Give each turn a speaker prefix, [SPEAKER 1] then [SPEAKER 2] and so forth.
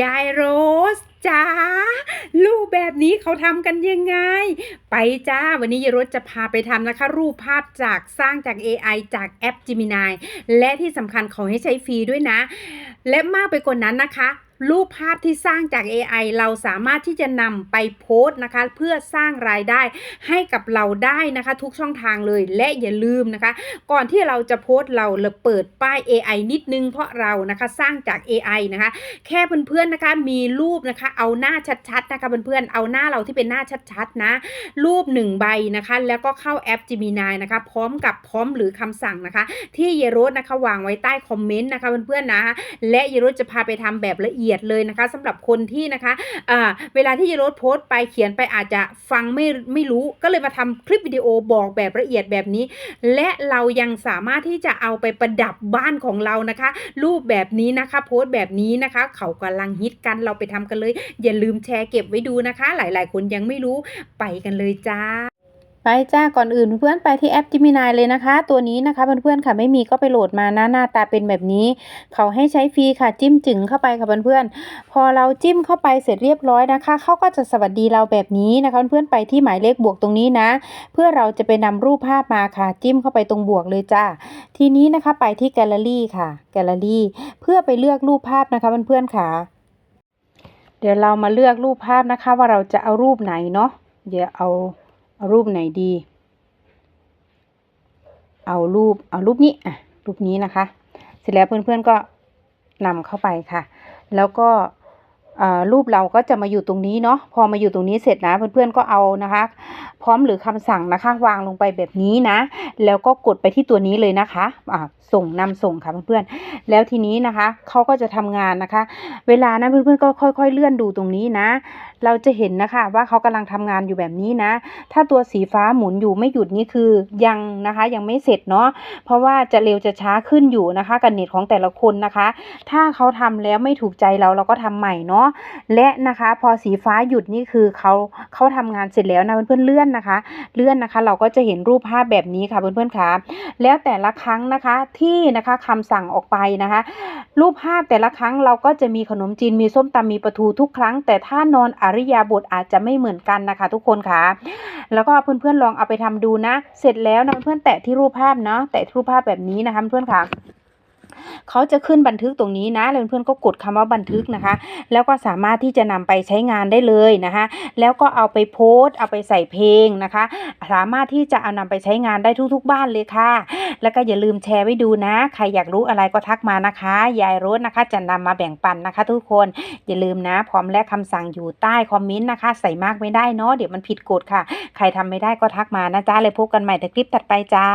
[SPEAKER 1] ยายโรสจ้ารูปแบบนี้เขาทำกันยังไง ไปจ้า วันนี้ยายโรสจะพาไปทำนะคะ รูปภาพจากสร้างจาก AI จากแอป Gemini และที่สำคัญเขาให้ใช้ฟรีด้วยนะ และมากไปกว่านั้นนะคะ รูปภาพที่สร้างจาก AI เราสามารถที่จะนำไปโพสต์นะคะ เพื่อสร้างรายได้ให้กับเราได้นะคะ ทุกช่องทางเลยและอย่าลืมนะคะ ก่อนที่เราจะโพสต์เราเราเปิดป้าย AI นิดนึงเพราะเรานะคะสร้างจาก AI นะคะ แค่เพื่อนๆนะคะมีรูปนะคะ เอาหน้าชัดๆนะคะเพื่อนๆเอาหน้าเราที่เป็นหน้าชัดๆนะ รูปหนึ่งใบนะคะ แล้วก็เข้าแอป Gemini นะคะ พร้อมกับพร้อมหรือคำสั่งนะคะ ที่เยโรสนะคะวางไว้ใต้คอมเมนต์นะคะเพื่อนๆนะ และเยโรสจะพาไปทำแบบละเอียดเลยนะคะสำหรับคนที่นะคะเวลาที่เยโรสโพสต์ไปเขียนไปอาจจะฟังไม่ไม่รู้ก็เลยมาทำคลิปวิดีโอบอกแบบละเอียดแบบนี้ และเรายังสามารถที่จะเอาไปประดับบ้านของเรานะคะ รูปแบบนี้นะคะ โพสต์แบบนี้นะคะ เขากำลังฮิตกันเราไปทำกันเลย อย่าลืมแชร์เก็บไว้ดูนะคะ หลาย ๆ คนยังไม่รู้ไปกันเลยจ้า
[SPEAKER 2] ไปจ้าก่อนอื่นเพื่อนไปที่แอป Gemini เลยนะคะ ตัวนี้นะคะเพื่อนๆค่ะไม่มีก็ไปโหลดมานะหน้าตาเป็นแบบนี้ เขาให้ใช้ฟรีค่ะจิ้มจึงเข้าไปค่ะเพื่อนๆพอเราจิ้มเข้าไปเสร็จเรียบร้อยนะคะเขาก็จะสวัสดีเราแบบนี้นะคะเพื่อนๆไปที่หมายเลขบวกตรงนี้นะ เพื่อเราจะไปนำรูปภาพมาค่ะ จิ้มเข้าไปตรงบวกเลยจ้าทีนี้นะคะไปที่แกลเลอรี่ค่ะ แกลเลอรี่ เพื่อไปเลือกรูปภาพนะคะเพื่อนๆค่ะ เดี๋ยวเรามาเลือกรูปภาพนะคะ ว่าเราจะเอารูปไหนเนาะเดี๋ยวเอา เอารูปไหนดี เอารูป เอารูปนี้อะรูปนี้นะคะ เสร็จแล้วเพื่อนๆก็นำเข้าไปค่ะ แล้วก็ รูปเราก็จะมาอยู่ตรงนี้เนาะพอมาอยู่ตรงนี้เสร็จนะ เพื่อนๆก็เอานะคะ พร้อมหรือคำสั่งนะคะ วางลงไปแบบนี้นะ แล้วก็กดไปที่ตัวนี้เลยนะคะอ่าส่งนำส่งค่ะเพื่อนๆแล้วทีนี้นะคะเขาก็จะทำงานนะคะ เวลานะเพื่อนๆก็ค่อยๆเลื่อนดูตรงนี้นะ เราจะเห็นนะคะว่าเขากำลังทำงานอยู่แบบนี้นะ ถ้าตัวสีฟ้าหมุนอยู่ไม่หยุดนี่คือยังนะคะยังไม่เสร็จเนาะเพราะว่าจะเร็วจะช้าขึ้นอยู่นะคะกับเน็ตของแต่ละคนนะคะ ถ้าเขาทำแล้วไม่ถูกใจเราเราก็ทำใหม่เนาะและนะคะพอสีฟ้าหยุดนี่คือเขาเขาทำงานเสร็จแล้วนะเพื่อนๆเลื่อนนะคะ เลื่อนนะคะ เราก็จะเห็นรูปภาพแบบนี้ค่ะเพื่อนๆค่ะแล้วแต่ละครั้งนะคะที่นะคะคำสั่งออกไปนะคะ รูปภาพแต่ละครั้งเราก็จะมีขนมจีนมีส้มตำมีปลาทูทุกครั้ง แต่ถ้านอนอริยาบทอาจจะไม่เหมือนกันนะคะ ทุกคนค่ะแล้วก็เพื่อนๆลองเอาไปทำดูนะ เสร็จแล้วนะเพื่อนๆแตะที่รูปภาพเนาะแตะที่รูปภาพแบบนี้นะคะเพื่อนๆค่ะ เขาจะขึ้นบันทึกตรงนี้นะแล้วเพื่อนๆก็กดคำว่าบันทึกนะคะ แล้วก็สามารถที่จะนำไปใช้งานได้เลยนะคะ แล้วก็เอาไปโพสต์ เอาไปใส่เพลงนะคะ สามารถที่จะเอานำไปใช้งานได้ทุกๆบ้านเลยค่ะ แล้วก็อย่าลืมแชร์ไว้ดูนะ ใครอยากรู้อะไรก็ทักมานะคะ ยายรถนะคะ จะนำมาแบ่งปันนะคะ ทุกคน อย่าลืมนะ พร้อมและคำสั่งอยู่ใต้คอมเมนต์นะคะ ใส่มากไม่ได้เนาะ เดี๋ยวมันผิดกฎค่ะ ใครทำไม่ได้ก็ทักมานะจ้าเลยพบกันใหม่แต่คลิปถัดไปจ้า